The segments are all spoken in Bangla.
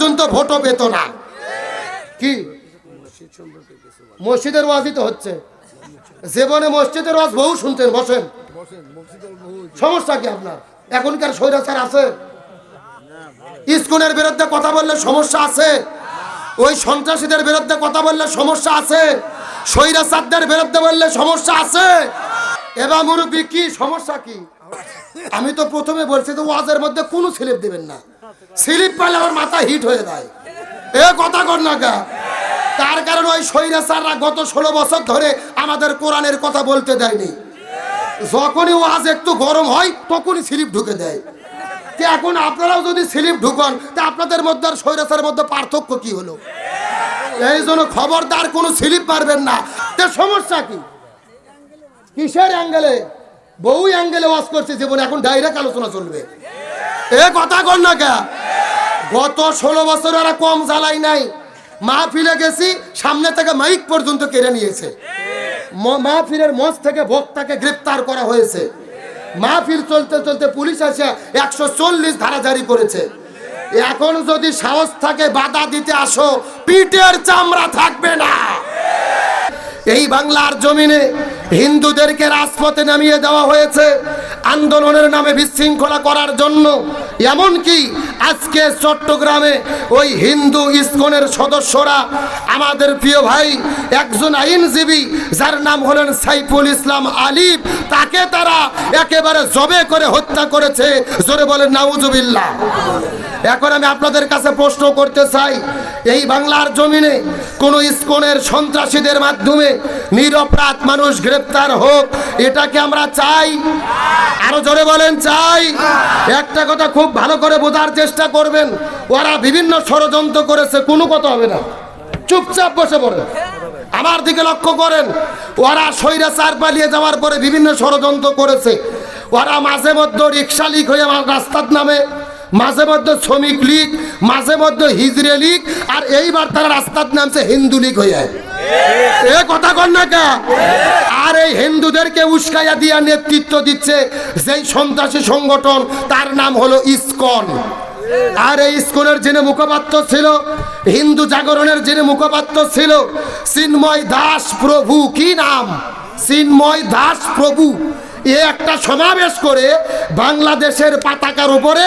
পর্যন্ত ভোটও পেত না। কি? মসজিদের ওয়াজই তো হচ্ছে। জীবনে মসজিদের ওয়াজ বহু শুনতেন, বসেন। সমস্যা কি আপনার? এখনকার স্বৈরাচার আছে? ইস্কুনের বিরুদ্ধে কথা বললে সমস্যা আছে? ওই সন্ত্রাসীদের বিরুদ্ধে কথা বললে সমস্যা আছে? স্বৈরাচারদের বিরুদ্ধে বললে সমস্যা আছে? এবার মুরব্বী, কি সমস্যা কি? আমি তো প্রথমে বলছি যে ওয়াজের মধ্যে কোনো স্লিপ দিবেন না। স্লিপ পাইলে আমার মাথা হিট হয়ে যায়। এ কথা কর না গা তার কারণ ওই স্বৈরাচাররা গত ষোলো বছর ধরে আমাদের কোরআনের কথা বলতে দেয়নি। যখনই ওয়াজ একটু গরম হয়, তখনই স্লিপ ঢুকে দেয়। তো এখন আপনারাও যদি স্লিপ ঢুকান, তা আপনাদের মধ্যে আর স্বৈরাচারের মধ্যে পার্থক্য কি হলো? এই জন্য খবরদার কোনো স্লিপ পারবেন না। তে সমস্যা কি? কিসের অ্যাঙ্গেলে? বহু অ্যাঙ্গেলে ওয়াজ করছে জীবনে, এখন ডাইরেক্ট আলোচনা চলবে। এ কথা কর না কে? গত ষোলো বছর ওরা কম জ্বালাই নাই। মাহফিলে গেছি, সামনে থেকে মাইক পর্যন্ত কেড়ে নিয়েছে। ম- মাহফিলের মঞ্চ থেকে বক্তাকে গ্রেপ্তার করা হয়েছে। মাহফিল চলতে চলতে পুলিশ এসে একশো চল্লিশ ধারা জারি করেছে। এখন যদি সাহস থাকে, বাধা দিতে আসো, পিঠের চামড়া থাকবে না। এই বাংলার জমিনে হিন্দুদেরকে রাজপথে নামিয়ে দেওয়া হয়েছে আন্দোলনের নামে বিশৃঙ্খলা করার জন্য। এমনকি আজকে চট্টগ্রামে ওই হিন্দু ইস্কনের সদস্যরা আমাদের প্রিয় ভাই, একজন আইনজীবী, যার নাম হলেন সাইফুল ইসলাম আলিফ, তাকে তারা একেবারে জবে করে হত্যা করেছে। জোরে বলেন, নাউজুবিল্লাহ। এখন আমি আপনাদের কাছে প্রশ্ন করতে চাই, এই বাংলার জমিনে কোন ইস্কনের সন্ত্রাসীদের মাধ্যমে নিরপরাধ মানুষ গ্রেপ্তার হোক এটাকে আমরা চাই? আরও জোরে বলেন, চাই। একটা কথা খুব ভালো করে বোঝার চেষ্টা করবেন, ওরা বিভিন্ন ষড়যন্ত্র করেছে, কোনো কথা হবে না। চুপচাপ বসে পড়ে আমার দিকে লক্ষ্য করেন, ওরা সৈরা চার পালিয়ে যাওয়ার পরে বিভিন্ন ষড়যন্ত্র করেছে। ওরা মাঝে মধ্যে রিক্সা লিক হয়ে আমার রাস্তার নামে মাঝে মধ্যে শ্রমিক লীগ, মাঝে মধ্যে হিজড়ে লীগ, আর এইবার তারা রাস্তার নামছে হিন্দু লীগ হয়ে। এ কথা কর না কা? আর এই হিন্দুদেরকে উস্কাইয়া দিয়া নেতৃত্ব দিচ্ছে যেই সন্ত্রাসী সংগঠন, তার নাম হলো ইসকন। আর এই ইসকনের যিনি মুখপাত্র ছিল, হিন্দু জাগরণের যিনি মুখপাত্র ছিল, চিন্ময় দাস প্রভু, কি নাম? চিন্ময় দাস প্রভু। এ একটা সমাবেশ করে বাংলাদেশের পতাকার উপরে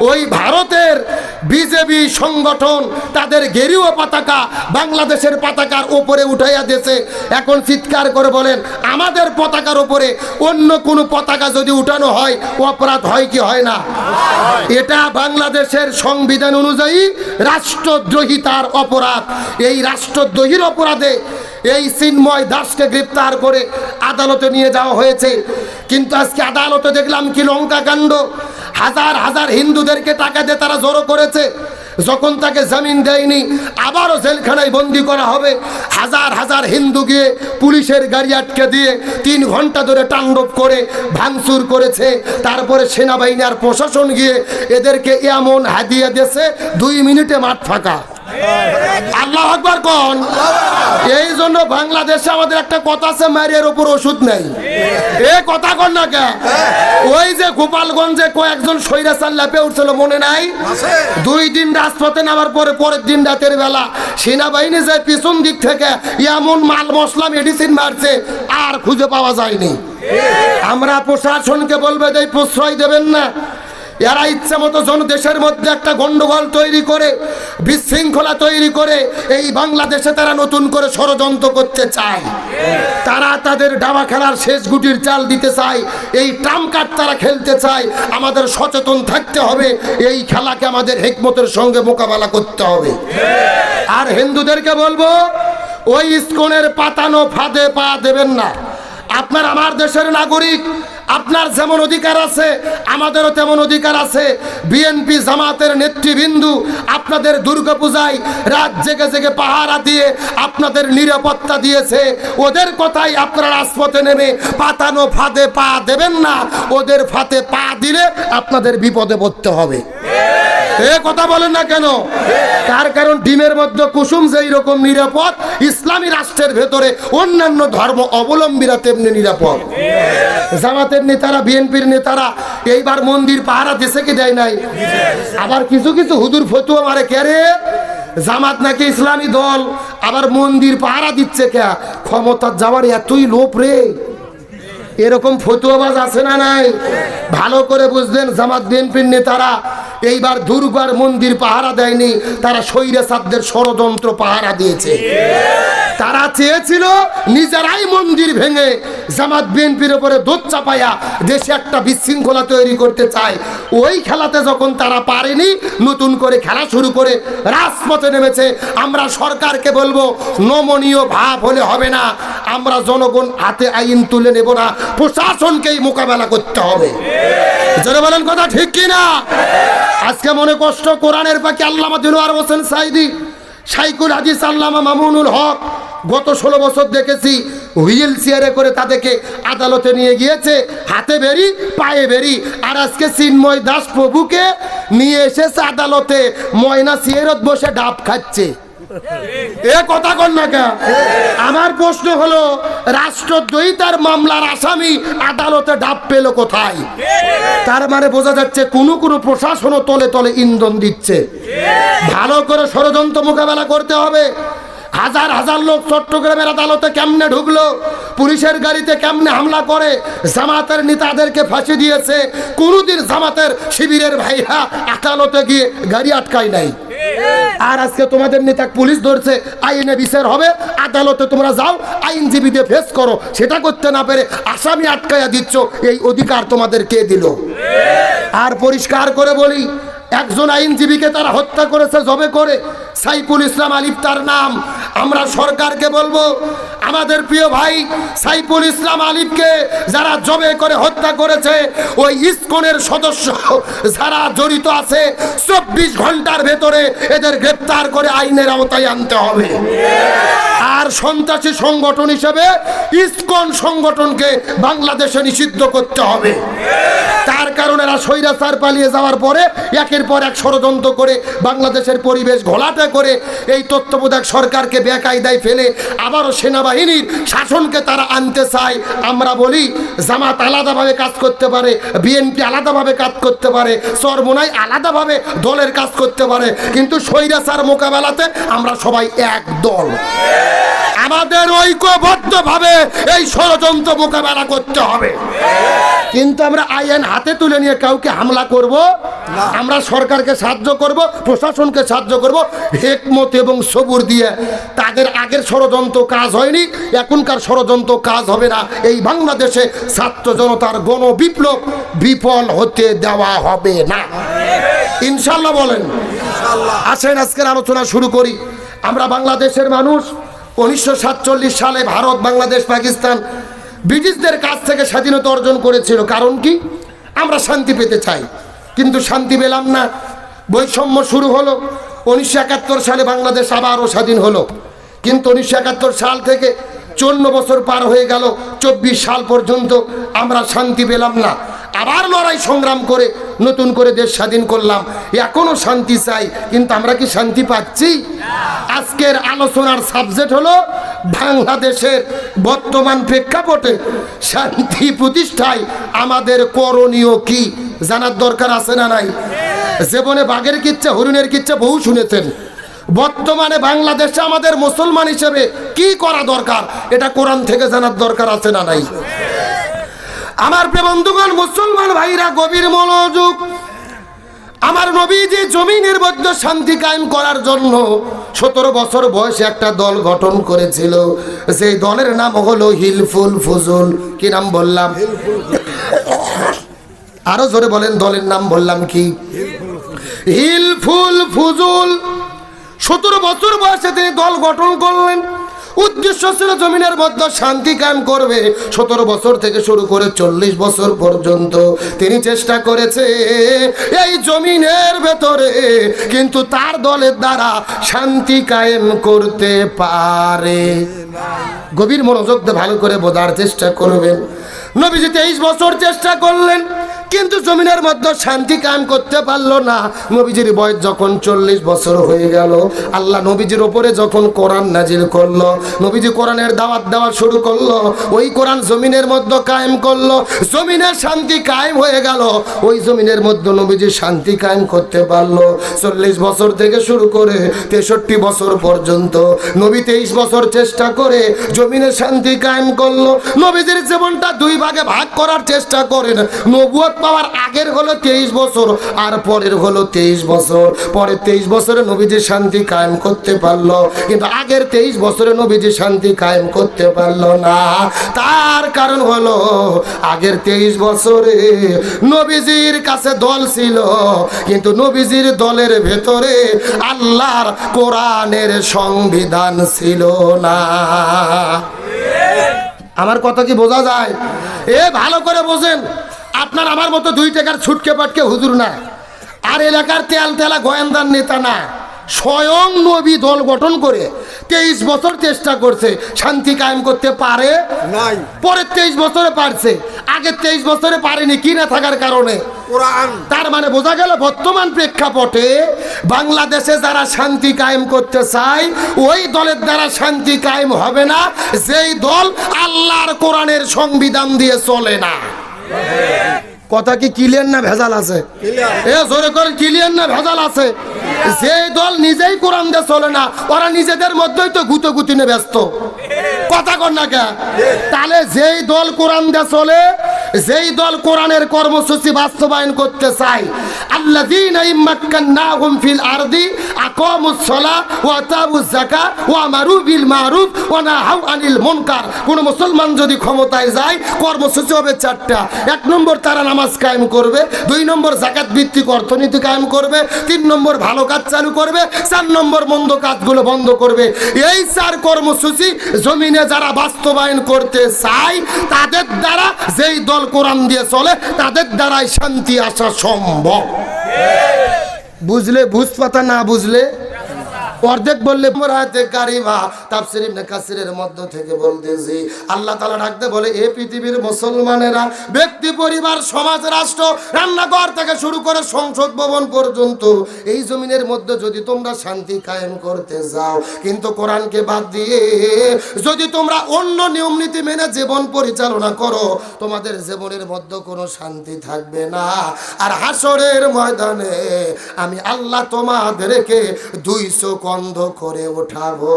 ওই ভারতের বিজেপি সংগঠন তাদের গেরুয়া পতাকা বাংলাদেশের পতাকার উপরে উঠাইয়া দিয়েছে। এখন চিৎকার করে বলেন, আমাদের পতাকার উপরে অন্য কোনো পতাকা যদি উঠানো হয়, অপরাধ হয় কি হয় না? এটা বাংলাদেশের সংবিধান অনুযায়ী রাষ্ট্রদ্রোহিতার অপরাধ। এই রাষ্ট্রদ্রোহীর অপরাধে এই চিন্ময় দাসকে গ্রেপ্তার করে আদালতে নিয়ে যাওয়া হয়েছে। কিন্তু আজকে আদালতে দেখলাম কি লঙ্কা কাণ্ড। হাজার হাজার হিন্দুদেরকে টাকা দিয়ে তারা জড়ো করেছে। যখন তাকে জামিন দেয়নি, আবারও জেলখানায় বন্দি করা হবে। হাজার হাজার হিন্দু গিয়ে পুলিশের গাড়ি আটকে দিয়ে তিন ঘণ্টা ধরে তাণ্ডব করে ভাঙচুর করেছে। তারপরে সেনাবাহিনী আর প্রশাসন গিয়ে এদেরকে এমন হাদিয়ে দিয়েছে, দুই মিনিটে মাঠ ফাঁকা। আল্লাহ আকবার কোন? এই জন্য বাংলাদেশে আমাদের একটা কথা আছে মারিয়ার উপর ওষুধ নেই। এ কথা কর না কে? ওই যে গোপালগঞ্জে কয়েকজন সৈরাচার ল্যাপে উঠছিল মনে নাই? দুই দিন রাজপথে নামার পরে পরের দিন রাতের বেলা সেনাবাহিনী যে পিছন দিক থেকে এমন মাল মশলা মেডিসিন মারছে আর খুঁজে পাওয়া যায়নি। আমরা প্রশাসনকে বলবে যে প্রশ্রয় দেবেন না। এরা ইচ্ছা মতো জন দেশের মধ্যে একটা গন্ডগোল তৈরি করে, বিশৃঙ্খলা তৈরি করে, এই বাংলাদেশে তারা নতুন করে ষড়যন্ত্র করতে চায়। তারা তাদের ডাবা খেলার শেষ গুটির চাল দিতে চায়, এই ট্রাম কার্ড তারা খেলতে চায়। আমাদের সচেতন থাকতে হবে, এই খেলাকে আমাদের হেকমতের সঙ্গে মোকাবেলা করতে হবে। আর হিন্দুদেরকে বলব, ওই ইস্কনের পাতানো ফাঁদে পা দেবেন না। আপনার আমার দেশের নাগরিক আপনার যেমন অধিকার আছে, আমাদেরও তেমন অধিকার আছে। বিএনপি জামাতের নেতৃবৃন্দু আপনাদের দুর্গাপূজায় রাত জেগে জেগে পাহারা দিয়ে আপনাদের নিরাপত্তা দিয়েছে। ওদের কথাই আপনারা রাজপথে নেমে পাতানো ফাঁদে পা দেবেন না। ওদের ফাঁদে পা দিলে আপনাদের বিপদে পড়তে হবে। এ কথা বলেন না কেন? তার কারণ ডিমের মধ্যে কুসুম যেই রকম নিরাপদ, ইসলামী রাষ্ট্রের ভেতরে অন্যান্য ধর্ম অবলম্বীরা তেমনি নিরাপদ। জামাতের নেতারা, বিএনপির নেতারা এইবার মন্দির পাহারা দেশে কি দেয় নাই? আবার কিছু কিছু হুদুর ফতুয়া মারে কেরে জামাত নাকি ইসলামী দল? আবার মন্দির পাহারা দিচ্ছে কে? ক্ষমতা যাওয়ার এতই লোভ রে। এরকম ফতুয়াবাজ আছে না নাই? ভালো করে বুঝলেন জামাত, বিএনপির নেতারা এইবার দুর্গার মন্দির পাহারা দেয়নি তারা স্বৈরাচারদের ষড়যন্ত্র পাহারা দিয়েছে। তারা চেয়েছিল নিজেরাই মন্দির ভেঙে জামাত বিএনপির উপরে দোধ চাপাইয়া দেশে একটা বিশৃঙ্খলা তৈরি করতে চায়। ওই খেলাতে যখন তারা পারেনি, নতুন করে খেলা শুরু করে রাজপথে নেমেছে। আমরা সরকারকে বলব, নমনীয় ভাব হলে হবে না। আমরা জনগণ হাতে আইন তুলে নেব না। প্রশাসনকেই মোকাবেলা করতে হবে। যারা বলেন কথা ঠিক কি না আজকে মনে কষ্ট কোরআনের পাখি আল্লামা দিলওয়ার হোসেন সাইদি সাইকুল হাদিস আল্লামা মামুনুল হক গত ষোলো বছর দেখেছি, হুইল চেয়ারে করে তাদেরকে আদালতে নিয়ে গিয়েছে, হাতে বেরি, পায়ে বেরি। আর আজকে চিন্ময় দাস প্রভুকে নিয়ে এসেছে আদালতে, ময়না সিয়ারত বসে ডাব খাচ্ছে। এ কথা কন না কে? আমার প্রশ্ন হলো, রাষ্ট্রদ্রোহিতার মামলার আসামি আদালতে ডাব পেল কোথায়? তার মানে বোঝা যাচ্ছে কোনো কোনো প্রশাসনও তলে তলে ইন্ধন দিচ্ছে। ভালো করে ষড়যন্ত্র মোকাবেলা করতে হবে। হাজার হাজার লোক চট্টগ্রামের আদালতে কেমনে ঢুকলো? পুলিশের গাড়িতে কেমনে হামলা করে? জামাতের নেতাদেরকে ফাঁসি দিয়েছে। কোনোদিন জামাতের শিবিরের ভাইরা আদালতে গিয়ে গাড়ি আটকায় নাই। আর আজকে তোমাদের নেতা পুলিশ ধরছে, আইনে বিচার হবে, আদালতে তোমরা যাও, আইনজীবীদের ফেস করো। সেটা করতে না পেরে আসামি আটকাইয়া দিচ্ছ। এই অধিকার তোমাদের কে দিল? আর পরিষ্কার করে বলি, একজন আইনজীবীকে তারা হত্যা করেছে, জবে করে। সাইফুল ইসলাম আলিফ তার নাম। আমরা সরকারকে বলব আমাদের প্রিয় ভাই সাইফুল ইসলাম আলিফকে যারা জবে করে হত্যা করেছে, ওই ইসকনের সদস্য যারা জড়িত আছে, চব্বিশ ঘণ্টার ভেতরে এদের গ্রেপ্তার করে আইনের আওতায় আনতে হবে। আর সন্ত্রাসী সংগঠন হিসেবে ইসকন সংগঠনকে বাংলাদেশে নিষিদ্ধ করতে হবে। তার কারণে এরা স্বৈরাচার পালিয়ে যাওয়ার পরে একের পর এক ষড়যন্ত্র করে বাংলাদেশের পরিবেশ ঘোলাটে করে এই তত্ত্বাবধায়ক সরকারকে বেকায়দায় ফেলে আবারও সেনাবাহিনীর শাসনকে তারা আনতে চায়। আমরা বলি জামাত আলাদাভাবে কাজ করতে পারে বিএনপি আলাদাভাবে কাজ করতে পারে চরমোনাই আলাদাভাবে দলের কাজ করতে পারে। কিন্তু স্বৈরাচার মোকাবেলাতে আমরা সবাই এক দল। আমাদের ঐক্যবদ্ধভাবে এই ষড়যন্ত্র মোকাবেলা করতে হবে। কিন্তু আমরা আইন হাতে তুলে নিয়ে কাউকে হামলা করব? আমরা সরকারকে সাহায্য করব প্রশাসনকে সাহায্য করব হেকমত এবং সবুর দিয়ে তাদের আগের ষড়যন্ত্র কাজ হয়নি। এখনকার ষড়যন্ত্র কাজ হবে না। এই বাংলাদেশে ছাত্র জনতার গণ বিপ্লব বিফল হতে দেওয়া হবে না। ইনশাল্লাহ বলেন। আসেন আজকের আলোচনা শুরু করি। আমরা বাংলাদেশের মানুষ উনিশশো সাতচল্লিশ সালে ভারত বাংলাদেশ পাকিস্তান ব্রিটিশদের কাছ থেকে স্বাধীনতা অর্জন করেছিল। কারণ কি? আমরা শান্তি পেতে চাই। কিন্তু শান্তি পেলাম না। বৈষম্য শুরু হলো। উনিশশো একাত্তর সালে বাংলাদেশ আবারও স্বাধীন হলো। কিন্তু উনিশশো একাত্তর সাল থেকে চন্ন বছর পার হয়ে গেল, চব্বিশ সাল পর্যন্ত আমরা শান্তি পেলাম না। আবার লড়াই সংগ্রাম করে নতুন করে দেশ স্বাধীন করলাম। এখনও শান্তি চাই, কিন্তু আমরা কি শান্তি পাচ্ছি? আজকের আলোচনার সাবজেক্ট হলো বাংলাদেশের বর্তমান প্রেক্ষাপটে শান্তি প্রতিষ্ঠায় আমাদের করণীয় কি? জানার দরকার আছে না নাই? জীবনে বাঘের কিচ্ছা, হরিণের কিচ্ছা বহু শুনেছেন। বর্তমানে বাংলাদেশে আমাদের মুসলমান হিসেবে কি করা দরকার? এটা কোরআন থেকে জানার দরকার আছে না নাই? আমার বন্ধুগণ, মুসলমান ভাইরা, গভীর মনোযোগ। আমার নবীজি জমিনের মধ্যে শান্তি কায়েম করার জন্য সতেরো বছর বয়সে একটা দল গঠন করেছিল। সেই দলের নাম হলো হিলফুল ফুজুল। কি নাম বললাম? আরও জোরে বলেন, দলের নাম বললাম কি? হিলফুল ফুজুল। সতেরো বছর বয়সে তিনি দল গঠন করলেন। উদ্দেশ্য ছিল জমিনের মধ্যে শান্তি কায়েম করবে। সতেরো বছর থেকে শুরু করে চল্লিশ বছর পর্যন্ত তিনি চেষ্টা করেছে এই জমিনের ভেতরে, কিন্তু তার দলের দ্বারা শান্তি কায়েম করতে পারে। গভীর মনোযোগ ভালো করে বোঝার চেষ্টা করবেন। নবীজি তেইশ বছর চেষ্টা করলেন। কিন্তু জমিনের মধ্যে শান্তি কায়েম করতে পারল না। নবীজির বয়স যখন চল্লিশ বছর হয়ে গেল, আল্লাহ নবীজির ওপরে যখন কোরআন নাজিল করল, নবীজি কোরআনের দাওয়াত দেওয়া শুরু করল, ওই কোরআন জমিনের মধ্যে কায়েম করল জমিনের শান্তি কায়েম হয়ে গেল, ওই জমিনের মধ্যে নবীজি শান্তি কায়েম করতে পারল। চল্লিশ বছর থেকে শুরু করে তেষট্টি বছর পর্যন্ত নবী তেইশ বছর চেষ্টা করে জমিনের শান্তি কায়েম করল। নবীজির জীবনটা দুই ভাগে ভাগ করার চেষ্টা করেন। নবুয়ত পাওয়ার আগের হলো তেইশ বছর, আর পরের হলো তেইশ বছর। পরে তেইশ বছরে নবীজি শান্তি কায়েম করতে পারল, কিন্তু আগের তেইশ বছরে নবীজি শান্তি কায়েম করতে পারল না। তার কারণ হলো, আগের তেইশ বছরে নবীজির কাছে দল ছিল, কিন্তু নবীজির দলের ভেতরে আল্লাহর কোরআনের সংবিধান ছিল না। আমার কথা কি বোঝা যায়? এ, ভালো করে বোঝেন। আপনার আমার মতো দুই টাকার ছুটকে পাটকে হুজুর না। আর এলাকার তেল তেলা গোয়েন্দার নেতা না। স্বয়ং নবী দল গঠন করে তেইশ বছর চেষ্টা করছে শান্তি কায়েম করতে পারে? নাই। পরের তেইশ বছরে পারছে। আগে তেইশ বছরে পারেনি কি না থাকার কারণে? তার মানে বোঝা গেল বর্তমান প্রেক্ষাপটে বাংলাদেশে যারা শান্তি কায়েম করতে চায় ওই দলের দ্বারা শান্তি কায়েম হবে না। যেই দল আল্লাহর কোরআনের সংবিধান দিয়ে চলে না। কথা কি ক্লিয়ার না ভেজাল আছে? এ জোরে করে ক্লিয়ার না ভেজাল আছে? যে দল নিজেই কোরআন দিয়ে চলে না ওরা নিজেদের মধ্যেই তো গুতো গুতিনে ব্যস্ত। কথা কর না কে? তাহলে যেই দল কোরআন দিয়ে চলে যেই দল কোরআনের কর্মসূচি বাস্তবায়ন করতে চায় আল্লাযীনা ইম্মাক্কান্নাহুম ফিল আরদি আনিল কোন মুসলমান যদি ক্ষমতায় যায়, কর্মসূচি হবে চারটা। এক নম্বর তারা নামাজ কায়েম করবে, দুই নম্বর ভিত্তিক অর্থনীতি কায়েম করবে, তিন নম্বর ভালো কাজ চালু করবে, চার নম্বর মন্দ কাজগুলো বন্ধ করবে। এই চার কর্মসূচি জমিনে যারা বাস্তবায়ন করতে চায়, তাদের দ্বারা যেই দল কোরআন দিয়ে চলে, তাদের দ্বারাই শান্তি আসা সম্ভব। বুঝলে বুঝ পাতা না বুঝলে অর্ধেক বললে হাতে কারিমা। তাফসির ইবনে কাসিরের মধ্য থেকে বলতেছি, আল্লাহ তাআলা ডাকতে বলে, এ পৃথিবীর মুসলমানেরা, ব্যক্তি, পরিবার, সমাজ, রাষ্ট্র, রান্নাঘর থেকে শুরু করে সংসদ ভবন পর্যন্ত, এই জমিনের মধ্যে যদি তোমরা শান্তি কায়েম করতে যাও, কিন্তু কোরআনকে বাদ দিয়ে যদি তোমরা অন্য নিয়ম নীতি মেনে জীবন পরিচালনা করো, তোমাদের জীবনের মধ্যে কোনো শান্তি থাকবে না। আর হাসরের ময়দানে আমি আল্লাহ তোমাদেরকে দুই চোখ অন্ধ করে উঠাবো।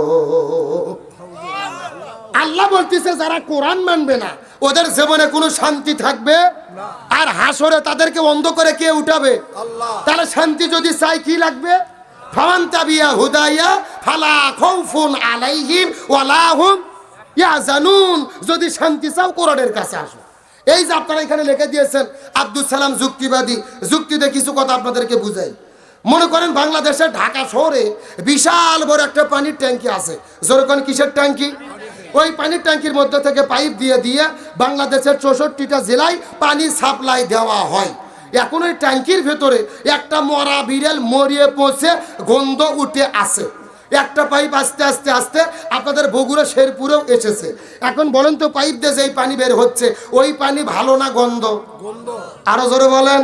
আল্লাহ বলতেছে যারা কোরআন মানবে না ওদের জীবনে কোনো শান্তি থাকবে? আর হাসরে তাদেরকে অন্ধ করে কে উঠাবে? তাহলে শান্তি যদি চাই কি লাগবে? হুদাইয়া ফালা আলাইহিম ওয়ালা হুম ইয়াজানুন যদি শান্তি চাও কোরআনের কাছে আসো। এই যে আপনারা এখানে লিখে দিয়েছেন আব্দুল সালাম যুক্তিবাদী। যুক্তিতে কিছু কথা আপনাদেরকে বুঝাই। মনে করেন বাংলাদেশের ঢাকা শহরে বিশাল বড় একটা পানির ট্যাঙ্কি আছে। যেরকম কিসের ট্যাঙ্কি? ওই পানির ট্যাঙ্কির মধ্যে থেকে পাইপ দিয়ে দিয়ে বাংলাদেশের চৌষট্টিটা জেলায় পানি সাপ্লাই দেওয়া হয়। এখন ওই ট্যাঙ্কির ভেতরে একটা মরা বিড়াল মরিয়ে পৌঁছে গন্ধ উঠে আসে একটা পাইপ আস্তে আস্তে আস্তে আপনাদের বগুড়া শেরপুরেও এসেছে। এখন বলেন তো পাইপ দিয়ে যেই পানি বের হচ্ছে ওই পানি ভালো না গন্ধ? আরও জোরে বলেন।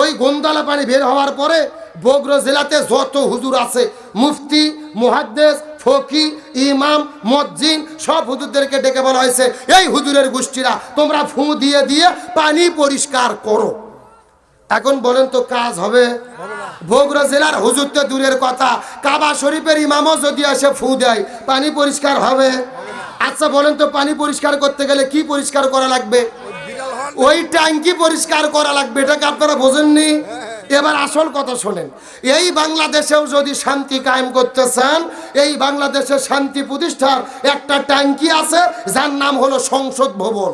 ওই গন্দালা পানি বের হওয়ার পরে বগুড়া জেলাতে যত হুজুর আছে, মুফতি, মুহাদ্দেস, ফকি, ইমাম, মজ্জিন, সব হুজুরদেরকে ডেকে বলা হয়েছে, এই হুজুরের গোষ্ঠীরা, তোমরা ফু দিয়ে দিয়ে পানি পরিষ্কার করো। এখন বলেন তো কাজ হবে? বগুড়া জেলার হুজুর তো দূরের কথা। কাবা শরীফের ইমামও যদি আসে ফু দেয়, পানি পরিষ্কার হবে? আচ্ছা বলেন তো পানি পরিষ্কার করতে গেলে কি পরিষ্কার করা লাগবে? ওই ট্যাঙ্কি পরিষ্কার করা লাগবে, এটাকে আপনারা বোঝেননি? এবার আসল কথা শোনেন। এই বাংলাদেশেও যদি শান্তি কায়েম করতে চান, এই বাংলাদেশের শান্তি প্রতিষ্ঠার একটা ট্যাঙ্কি আছে, যার নাম হলো সংসদ ভবন।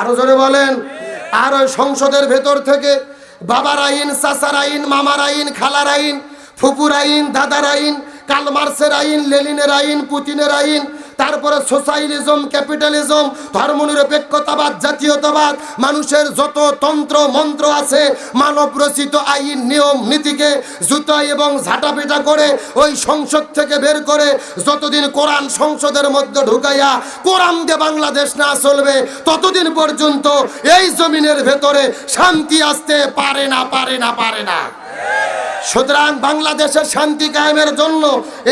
আরও জোরে বলেন, আর ওই সংসদের ভেতর থেকে বাবার আইন চাচার আইন মামার আইন খালার আইন ফুপুর আইন দাদার আইন কালমার্সের আইন, লেনিনের আইন, পুতিনের আইন, তারপরে সোশ্যালিজম ক্যাপিটালিজম, ধর্মনিরপেক্ষতাবাদ, জাতীয়তাবাদ, মানুষের যত তন্ত্র, মন্ত্র আছে, মানব রচিত আইন, নিয়ম, নীতিকে জুতা এবং ঝাঁটাপেটা করে ওই সংসদ থেকে বের করে যতদিন কোরআন সংসদের মধ্যে ঢুকাইয়া কোরআন দিয়ে বাংলাদেশ না চলবে, ততদিন পর্যন্ত এই জমিনের ভেতরে শান্তি আসতে পারে না পারে না পারে না। সুতরাং বাংলাদেশের শান্তি কায়েমের জন্য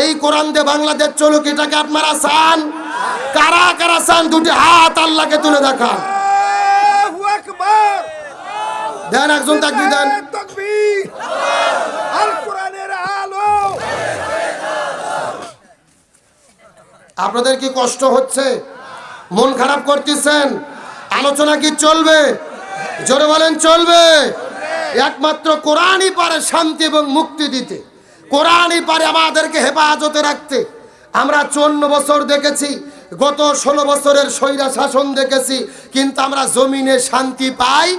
এই কোরআন দিয়ে বাংলাদেশ চলুক এটাকে আপনারা চান? কারা কারা চান? দুটি হাত আল্লাহকে তুলে দেখান। আকবার। দেন একজন তাকবি দেন। আপনাদের কি কষ্ট হচ্ছে? মন খারাপ করতেছেন? আলোচনা কি চলবে? জোরে বলেন চলবে। একমাত্র কোরআনই পারে শান্তি এবং মুক্তি দিতে। কোরআনই পারে আমাদেরকে হেফাজতে রাখতে। আমরা চন্ন বছর দেখেছি গত ষোলো বছরের স্বৈরা শাসন দেখেছি কিন্তু আমরা জমিনে শান্তি পাই?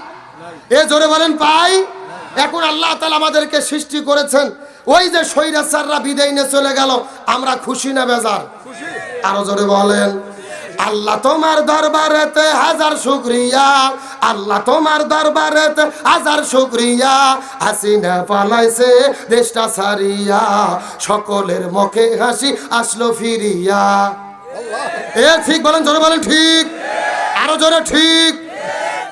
এ জোরে বলেন পাই? এখন আল্লাহ তালা আমাদেরকে সৃষ্টি করেছেন ওই যে স্বৈরাচাররা বিদায় নিয়ে চলে গেল আমরা খুশি না বেজার? আরও জোরে বলেন। আল্লাহ তোমার দরবারেতে হাজার শুক্রিয়া। আল্লাহ তোমার দরবারেতে হাজার শুক্রিয়া। হাসিনা পালাইছে দেশটা সারিয়া সকলের মুখে হাসি আসলো ফিরিয়া। এ ঠিক বলেন, জোরে বলেন ঠিক। আরও জোরে ঠিক।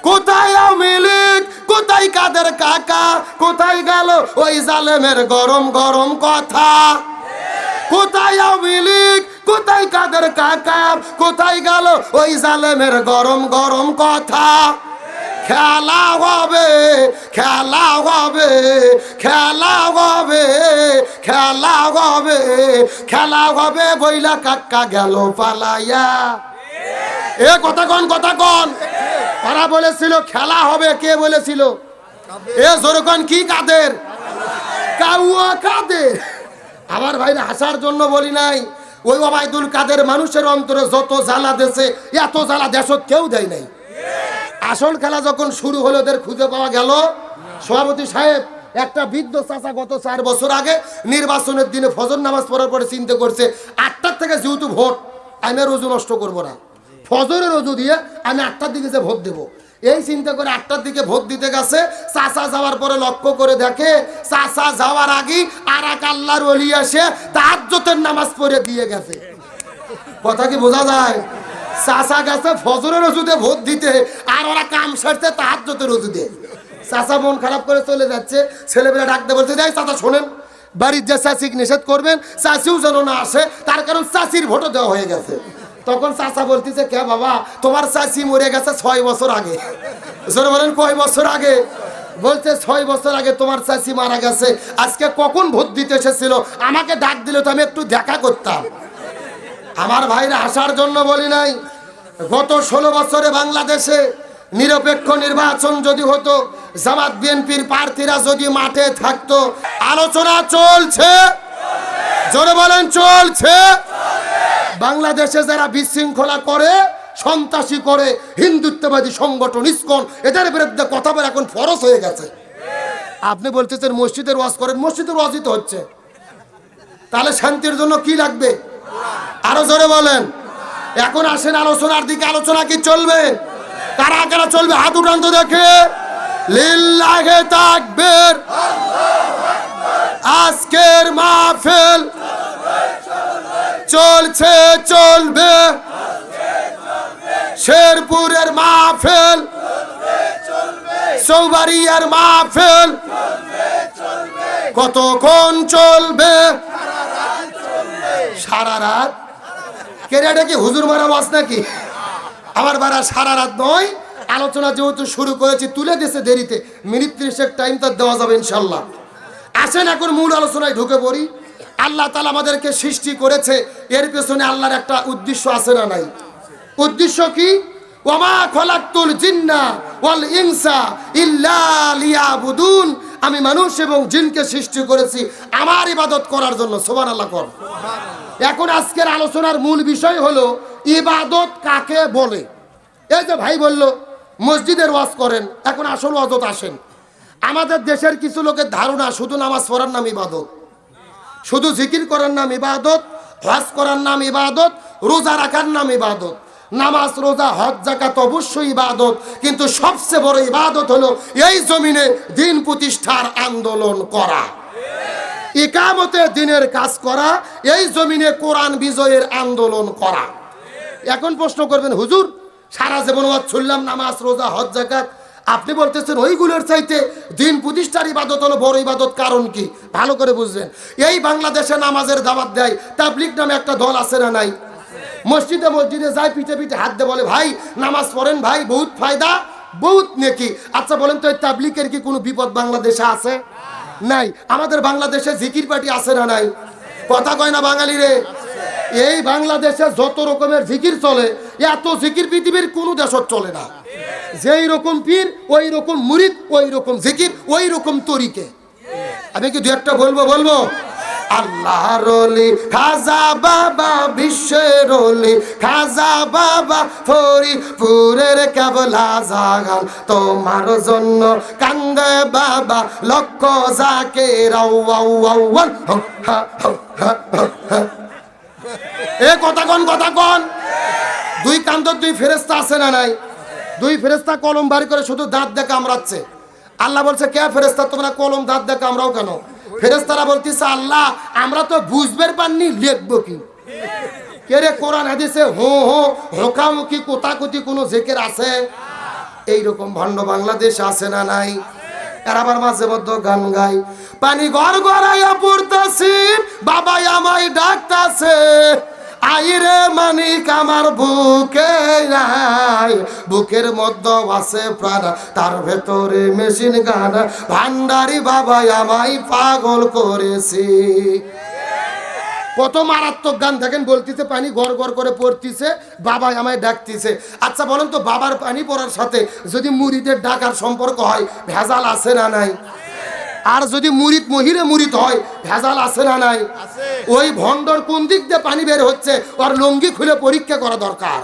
কোথায় আওয়ামী লীগ? কোথায় কাদের কাকা? কোথায় গেল ওই জালেমের গরম গরম কথা? কোথায় আওয়ামী লীগ? কোথায় কাদের কাকা কোথায় গেল ওই জালেমের গরম গরম কথা? খেলা হবে খেলা হবে খেলা হবে খেলা হবে খেলা হবে বইলা কাকা গেল পালাইয়া। এ কথা কন কথা কন। তারা বলেছিল, খেলা হবে, কে বলেছিল? এ জোরকন কি কাদের? কাউয়া কাদের? আমার ভাইরা হাসার জন্য বলি নাই। ওই ওবায়দুল কাদের মানুষের অন্তরে যত জ্বালা দেশে এত জ্বালা দেশত কেউ দেয় নাই। আসল খেলা যখন শুরু হলো, ওদের খুঁজে পাওয়া গেল, সভাপতি সাহেব, একটা বৃদ্ধ চাচা গত চার বছর আগে নির্বাচনের দিনে ফজর নামাজ পড়ার পরে চিন্তা করছে, আটটার থেকে যেহেতু ভোট, আমি রোজু নষ্ট করব না। ফজরের রোজু দিয়ে আমি আটটার দিকে যে ভোট দেবো। এই চিন্তা করে আটটার দিকে ভোট দিতে গেছে। চাচা যাওয়ার পরে লক্ষ্য করে দেখে, চাচা যাওয়ার আগে আর এক আল্লাহর অলি আসে তাহাজ্জতের নামাজ পড়ে দিয়ে গেছে। কথা কি বোঝা যায়? চাচা গেছে ফজরের ওষুধে ভোট দিতে আর ওরা কাম সারতে তাহাজ্জতের ওষুধে চাচা মন খারাপ করে চলে যাচ্ছে। ছেলেমেয়েরা ডাকতে বলছে, যাই চাচা, শোনেন, বাড়ির যে চাষিকে নিষেধ করবেন চাষিও যেন না আসে, তার কারণ চাষির ভোটও দেওয়া হয়ে গেছে। তখন চাচা বলতেছে কে বাবা, তোমার চাষি মরে গেছে ছয় বছর আগে। জোরে বলেন, কয় বছর আগে? বলছে, ছয় বছর আগে তোমার চাষি মারা গেছে। আজকে কখন ভোট দিতে এসেছিল? আমাকে ডাক দিলে তো আমি একটু দেখা করতাম। আমার ভাইরা আসার জন্য বলি নাই, গত ষোলো বছরে বাংলাদেশে নিরপেক্ষ নির্বাচন যদি হতো, জামাত বিএনপির প্রার্থীরা যদি মাঠে থাকতো, আলোচনা চলছে। জোরে বলেন, চলছে। বাংলাদেশে যারা বিশৃঙ্খলা করে, সন্ত্রাসী করে, হিন্দুত্ববাদী সংগঠন, ইস্কন, এদের বিরুদ্ধে কথা বলে এখন ফরস হয়ে গেছে। আপনি বলতেছেন মসজিদের ওয়াজ করেন, মসজিদের ওয়াজই তো হচ্ছে। তাহলে শান্তির জন্য কি লাগবে? আরও জোরে বলেন। এখন আসেন আলোচনার দিকে, আলোচনা কি চলবে? কারা কারা চলবে? হাত উঠান তো দেখে। লিল্লাহে তাকবীর। আজকের মাহফিল চলছে, চলবে। শেরপুরের মাহফিল। চৌবাড়িয়ার মাহফিল। কতক্ষণ চলবে? সারা রাত। কেরিয়াটা কি হুজুর মারা বাস নাকি? আমার বারা সারা রাত নয়। আলোচনা যেহেতু শুরু করেছি, তুলে দিয়েছে দেরিতে। মিনিট ত্রিশেক টাইম তার দেওয়া যাবে ইনশাল্লাহ। আসেন, এখন মূল আলোচনায় ঢুকে পড়ি। আল্লাহ তালা আমাদেরকে সৃষ্টি করেছে। এর পেছনে আল্লাহর একটা উদ্দেশ্য আছে না নাই? উদ্দেশ্য কি? ওমা খলাক্তুল জিন্না ওয়াল ইনসা ইল্লা লিয়াবুদুন। আমি মানুষ এবং জিনকে সৃষ্টি করেছি। আমার ইবাদত করার জন্য সোবান আল্লাহ কর। এখন আজকের আলোচনার মূল বিষয় হলো, ইবাদত কাকে বলে? এই যে ভাই বলল, মসজিদের ওয়াজ করেন, এখন আসল ওয়াজত আসেন। আমাদের দেশের কিছু লোকের ধারণা, শুধু নামাজ পড়ার নাম ইবাদত। শুধু জিকির করার নাম ইবাদত, হজ করার নাম ইবাদত, রোজা রাখার নাম ইবাদত। নামাজ, রোজা, হজ জাকাত অবশ্যই ইবাদত, কিন্তু সবচেয়ে বড় ইবাদত হলো এই জমিনে দিন প্রতিষ্ঠার আন্দোলন করা। ইকামতে দিনের কাজ করা, এই জমিনে কোরআন বিজয়ের আন্দোলন করা। এখন প্রশ্ন করবেন, হুজুর, সারা জীবন ওয়াজ শুনলাম, নামাজ, রোজা, হজ জাকাত আপনি বলতেছেন ওইগুলোর চাইতে দিন প্রতিষ্ঠার ইবাদত হলো বড় ইবাদত, কারণ কি? ভালো করে বুঝবেন এই বাংলাদেশে নামাজের দাওয়াত দেয় তাবলিক নামে একটা দল আছে না নাই? মসজিদে মসজিদে যায়, পিঠে পিঠে হাত দিয়ে বলে, ভাই, নামাজ পড়েন ভাই, বহুত ফায়দা, বহুত নেকি। আচ্ছা বলেন তো, এই তাবলিকের কি কোনো বিপদ বাংলাদেশে আছে? নাই। আমাদের বাংলাদেশে জিকির পার্টি আছে না নাই? কথা কয় না বাঙালি রে? এই বাংলাদেশে যত রকমের জিকির চলে, এত জিকির পৃথিবীর কোনো দেশত চলে না। যেই রকম পীর, ওই রকম মুরিদ, ওই রকম জিকির, ওই রকম তরিকে। আমি কি দু একটা বলব বলব? আল্লাহ রলি, খাজা বাবা, বিশ্বের রলি, খাজা বাবা, ফরিদপুরের কেবলা জাগান। তোমার জন্য কান্দে বাবা, লক্ষ হা। এ কথা কন কথা কন। দুই কান্তর দুই ফেরেস্তা আছে না নাই? দুই ফেরেস্তা কলম বাড়ি করে শুধু দাঁত দিয়ে কামড়াচ্ছে। আল্লাহ বলছে, কে ফেরেস্তা তোমরা কলম দাঁত দিয়ে কামড়াও কেন? ফেরেস্তারা বলতেছে, আল্লাহ, আমরা তো বুঝবার পাননি, লিখব কি? কে রে কোরআন হাদিসে হো হো হোকামুখি কোতাকুতি কোনো জেকের আছে? এইরকম ভণ্ড বাংলাদেশ আছে না নাই? এর আবার মাঝে মধ্যে গান গাই। পানি গড় গড়াইয়া পড়তাছি, বাবাই আমায় ডাকতাছে। আইরে মানিক আমার বুকে নাই। বুকের মধ্যে আছে প্রাণ, তার ভেতরে মেশিন গান। ভান্ডারি বাবাই আমায় পাগল করেছি। কত মারাত্মক গান দেখেন, বলতেছে পানি গড় গড় করে পড়তিছে বাবা আমায় ডাকতিছে। আচ্ছা বলেন তো, বাবার পানি পড়ার সাথে যদি মুড়িদের ডাকার সম্পর্ক হয়, ভেজাল আছে না নাই? আর যদি মুরিদ মহিরে মুরিদ হয় ভেজাল আছে না নাই? ওই ভণ্ডর কোন দিক দিয়ে পানি বের হচ্ছে ওর লঙ্গি খুলে পরীক্ষা করা দরকার।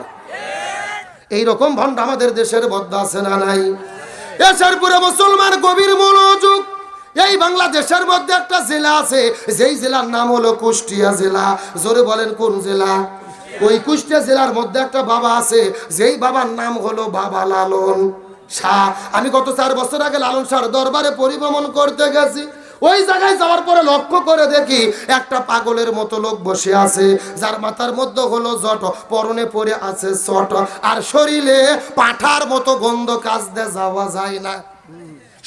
এই রকম ভণ্ড আমাদের দেশের মধ্যে আছে না নাই? এসের পুরো মুসলমান গভীর মনোযোগ। এই বাংলাদেশের মধ্যে একটা জেলা আছে যেই জেলার নাম হলো কুষ্টিয়া জেলা। জোরে বলেন কোন জেলা? ওই কুষ্টিয়া জেলার মধ্যে একটা বাবা আছে যেই বাবার নাম হলো বাবা লালন। আমি গত চার বছর আগে লালন শাহর দরবারে পরিভ্রমণ করতে গেছি। ওই জায়গায় যাওয়ার পরে লক্ষ্য করে দেখি একটা পাগলের মতো লোক বসে আছে। যার মাথার মধ্যে হলো জট, পরনে পরে আছে চট আর শরীরে পাঠার মতো গন্ধ কাজ দিয়ে যাওয়া যায় না।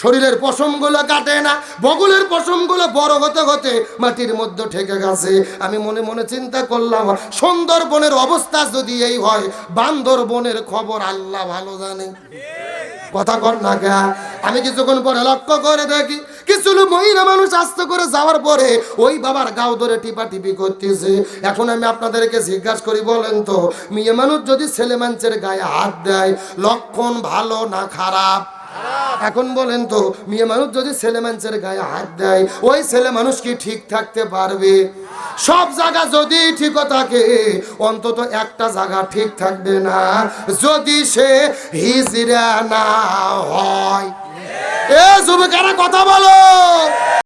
শরীরের পশমগুলো কাটে না। বগলের পশমগুলো বড় হতে হতে মাটির মধ্যে ঠেকে গেছে। আমি মনে মনে চিন্তা করলাম, সুন্দরবনের অবস্থা যদি এই হয়, বান্দরবনের খবর আল্লাহ ভালো জানে। কথা কর না গা আমি কিছুক্ষণ পরে লক্ষ্য করে দেখি কিছু মহিলা মানুষ আস্তে করে যাওয়ার পরে ওই বাবার গাও ধরে টিপা টিপি করতেছে। এখন আমি আপনাদেরকে জিজ্ঞাসা করি, বলেন তো, মেয়ে মানুষ যদি ছেলে মানুষের গায়ে হাত দেয়, লক্ষণ ভালো না খারাপ? এখন বলেন তো, মেয়ে মানুষ যদি ছেলে মানুষের গায়ে হাত দেয়, ওই ছেলে মানুষ কি ঠিক থাকতে পারবে? সব জায়গা যদি ঠিক থাকে, অন্তত একটা জায়গা ঠিক থাকবে না। যদি সে হিজরা না হয়। এ যুবকেরা কথা বলো।